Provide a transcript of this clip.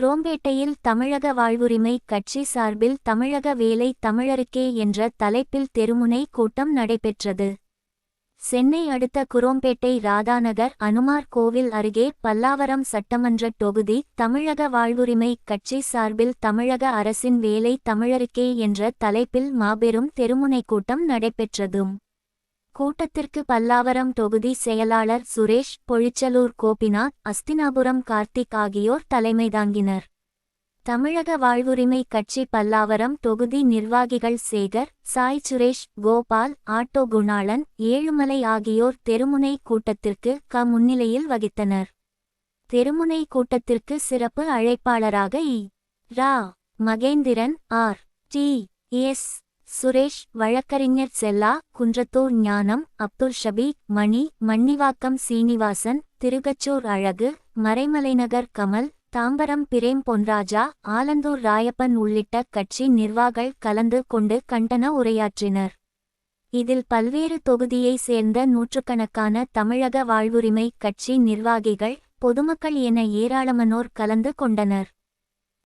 குரோம்பேட்டையில் தமிழக வாழ்வுரிமை கட்சி சார்பில் தமிழக வேலை தமிழருக்கே என்ற தலைப்பில் தெருமுனை கூட்டம் நடைபெற்றது. சென்னை அடுத்த குரோம்பேட்டை ராதாநகர் அனுமார் கோவில் அருகே பல்லாவரம் சட்டமன்ற தொகுதி தமிழக வாழ்வுரிமை கட்சி சார்பில் தமிழக அரசின் வேலை தமிழருக்கே என்ற தலைப்பில் மாபெரும் தெருமுனை கூட்டம் நடைபெற்றதும் கூட்டத்திற்கு பல்லாவரம் தொகுதி செயலாளர் சுரேஷ் பொழிச்சலூர் கோபிநாத் அஸ்தினாபுரம் கார்த்திக் ஆகியோர் தலைமை தாங்கினர். தமிழக வாழ்வுரிமை கட்சி பல்லாவரம் தொகுதி நிர்வாகிகள் சேகர் சாய் சுரேஷ் கோபால் ஆட்டோ குணாளன் ஏழுமலை ஆகியோர் தெருமுனை கூட்டத்திற்கு க முன்னிலையில் வகித்தனர். தெருமுனை கூட்டத்திற்கு சிறப்பு அழைப்பாளராக இ. ரா. Mahendran R. D. S. Suresh வழக்கறிஞர் செல்லா குன்றத்தூர் ஞானம் அப்துல் ஷபீக் மணி மன்னிவாக்கம் சீனிவாசன் திருகச்சூர் அழகு மறைமலைநகர் கமல் தாம்பரம் பிரேம் பொன்ராஜா ஆலந்தூர் ராயப்பன் உள்ளிட்ட கட்சி நிர்வாகள் கலந்து கொண்டு கண்டன உரையாற்றினர். இதில் பல்வேறு தொகுதியை சேர்ந்த நூற்றுக்கணக்கான தமிழக வாழ்வுரிமை கட்சி நிர்வாகிகள் பொதுமக்கள் என ஏராளமானோர் கலந்து கொண்டனர்.